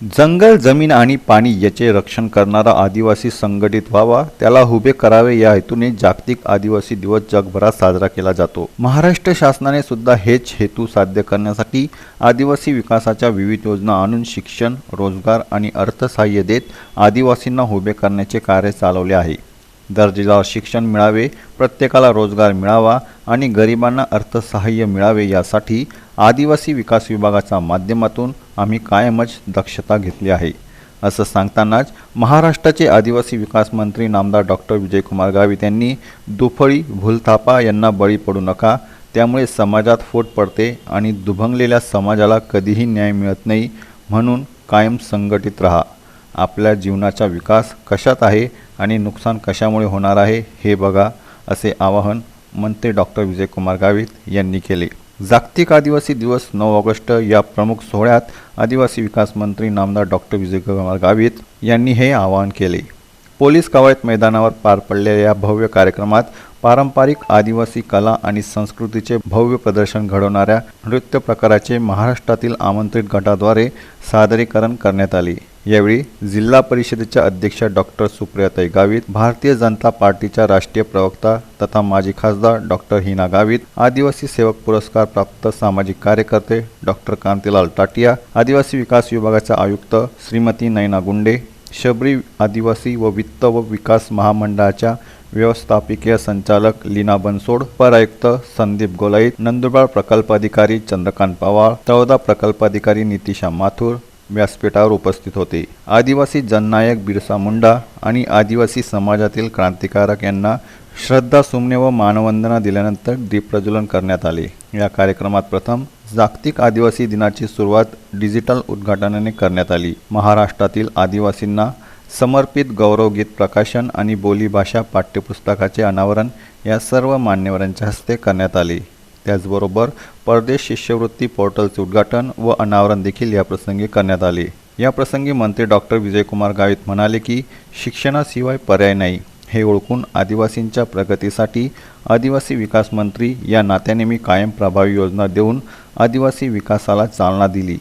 जंगल जमीन आणि पाणी याचे रक्षण करणारा आदिवासी संघटित व्हावा त्याला उभे करावे या हेतूने जागतिक आदिवासी दिवस जगभरात साजरा केला जातो. महाराष्ट्र शासनाने सुद्धा हेच हेतू साध्य करण्यासाठी आदिवासी विकासाच्या विविध योजना आणून शिक्षण रोजगार आणि अर्थसहाय्य देत आदिवासींना उभे करण्याचे कार्य चालवले आहे. दर्जेदार शिक्षण मिळावे प्रत्येकाला रोजगार मिळावा आणि गरिबांना अर्थसहाय्य मिळावे यासाठी आदिवासी विकास विभागाच्या माध्यमातून आम्ही कायमच दक्षता घेतली आहे. असं सांगतानाच महाराष्ट्राचे आदिवासी विकास मंत्री नामदार डॉक्टर विजयकुमार गावित यांनी दुफळी भूलथापा यांना बळी पडू नका त्यामुळे समाजात फोट पडते आणि दुभंगलेल्या समाजाला कधीही न्याय मिळत नाही म्हणून कायम संघटित राहा. आपल्या जीवनाचा विकास कशात आहे आणि नुकसान कशामुळे होणार आहे हे बघा असे आवाहन मंत्री डॉक्टर विजयकुमार गावित यांनी केले. जागतिक आदिवासी दिवस नऊ ऑगस्ट या प्रमुख सोहळ्यात आदिवासी विकास मंत्री नामदार डॉक्टर विजयकुमार गावित यांनी हे आवाहन केले. पोलीस कवायत मैदानावर पार पडलेल्या या भव्य कार्यक्रमात पारंपरिक आदिवासी कला आणि संस्कृतीचे भव्य प्रदर्शन घडवणाऱ्या नृत्य प्रकाराचे महाराष्ट्रातील आमंत्रित गटाद्वारे सादरीकरण करण्यात आले. यावेळी जिल्हा परिषदेच्या अध्यक्षा डॉक्टर सुप्रियाताई गावित भारतीय जनता पार्टीच्या राष्ट्रीय प्रवक्ता तथा माजी खासदार डॉक्टर हिना गावित आदिवासी सेवक पुरस्कार प्राप्त सामाजिक कार्यकर्ते डॉक्टर कांतीलाल टाटिया आदिवासी विकास विभागाच्या आयुक्त श्रीमती नैना गुंडे शबरी आदिवासी व वित्त व विकास महामंडळाच्या व्यवस्थापकीय संचालक लीना बनसोड पर आयुक्त संदीप गोलाईत नंदुरबार प्रकल्प अधिकारी चंद्रकांत पवार तळोदा प्रकल्प अधिकारी नितिशा माथुर व्यासपीठावर उपस्थित होते. आदिवासी जननायक बिरसा मुंडा आणि आदिवासी समाजातील क्रांतिकारक यांना श्रद्धा सुमने व मानवंदना दिल्यानंतर दीपप्रज्वलन करण्यात आले. या कार्यक्रमात प्रथम जागतिक आदिवासी दिनाची सुरुवात डिजिटल उद्घाटनाने करण्यात आली. महाराष्ट्रातील आदिवासींना समर्पित गौरवगीत प्रकाशन आणि बोलीभाषा पाठ्यपुस्तकाचे अनावरण या सर्व मान्यवरांच्या हस्ते करण्यात आले. त्याचबरोबर परदेश शिष्यवृत्ती पोर्टलचे उद्घाटन व अनावरण देखील याप्रसंगी करण्यात आले. याप्रसंगी मंत्री डॉक्टर विजयकुमार गावित म्हणाले की शिक्षणाशिवाय पर्याय नाही. हे ओळखून आदिवासींच्या प्रगतीसाठी आदिवासी विकास मंत्री या नात्याने मी कायम प्रभावी योजना देऊन आदिवासी विकासाला चालना दिली.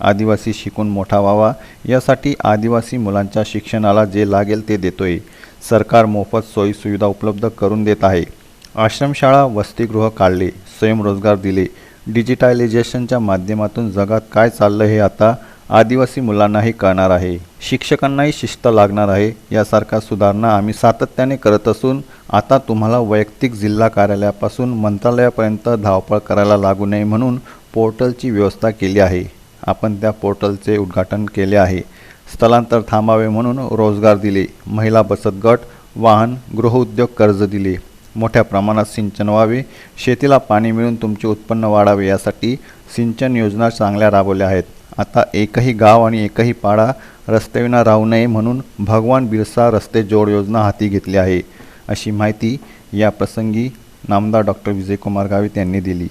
आदिवासी शिकून मोठा व्हावा यासाठी आदिवासी मुलांच्या शिक्षणाला जे लागेल ते देतोय. सरकार मोफत सोयीसुविधा उपलब्ध करून देत आहे. आश्रमशाळा वसतिगृह काढले स्वयंरोजगार दिले. डिजिटायलायझेशनच्या माध्यमातून जगात काय चाललं हे आता आदिवासी मुलांनाही कळणार आहे. शिक्षकांनाही शिस्त लागणार आहे. यासारख्या सुधारणा आम्ही सातत्याने करत असून आता तुम्हाला वैयक्तिक जिल्हा कार्यालयापासून मंत्रालयापर्यंत धावपळ करायला लागू नये म्हणून पोर्टलची व्यवस्था केली आहे. आपण त्या पोर्टलचे उद्घाटन केले आहे. स्थलांतर थांबावे म्हणून रोजगार दिले. महिला बचत गट वाहन गृहउद्योग कर्ज दिले. मोठ्या प्रमाणात सिंचन व्हावे. शेतीला पाणी मिळून तुमचे उत्पन्न वाढावे यासाठी सिंचन योजना चांगल्या राबवल्या आहेत. आता एकही गाव आणि एकही पाडा रस्त्याविना राहू नये म्हणून भगवान बिरसा रस्ते जोड योजना हाती घेतली आहे अशी माहिती या प्रसंगी नामदार डॉक्टर विजयकुमार गावित यांनी दिली.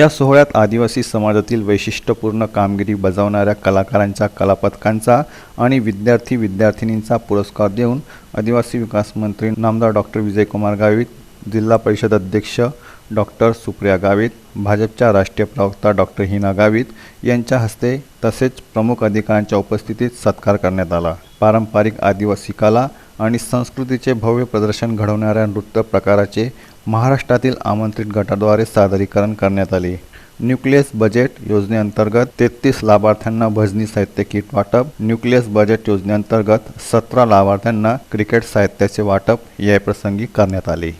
या सोहळ्यात आदिवासी समाजातील वैशिष्ट्यपूर्ण कामगिरी बजावणाऱ्या कलाकारांच्या कलापथकांचा आणि विद्यार्थी विद्यार्थिनींचा पुरस्कार देऊन आदिवासी विकास मंत्री नामदार डॉक्टर विजयकुमार गावित जिल्हा परिषद अध्यक्ष डॉक्टर सुप्रिया गावित भाजपच्या राष्ट्रीय प्रवक्ता डॉक्टर हिना गावित यांच्या हस्ते तसेच प्रमुख अधिकाऱ्यांच्या उपस्थितीत सत्कार करण्यात आला. पारंपरिक आदिवासी कला आणि संस्कृतीचे भव्य प्रदर्शन घडवणाऱ्या नृत्य प्रकाराचे महाराष्ट्रातील आमंत्रित गटाद्वारे सादरीकरण करण्यात आले. न्यूक्लियस बजेट योजनेअंतर्गत तेहतीस लाभार्थ्यांना भजनी साहित्य किट वाटप न्यूक्लियस बजेट योजनेअंतर्गत सतरा लाभार्थ्यांना क्रिकेट साहित्याचे वाटप याप्रसंगी करण्यात आले.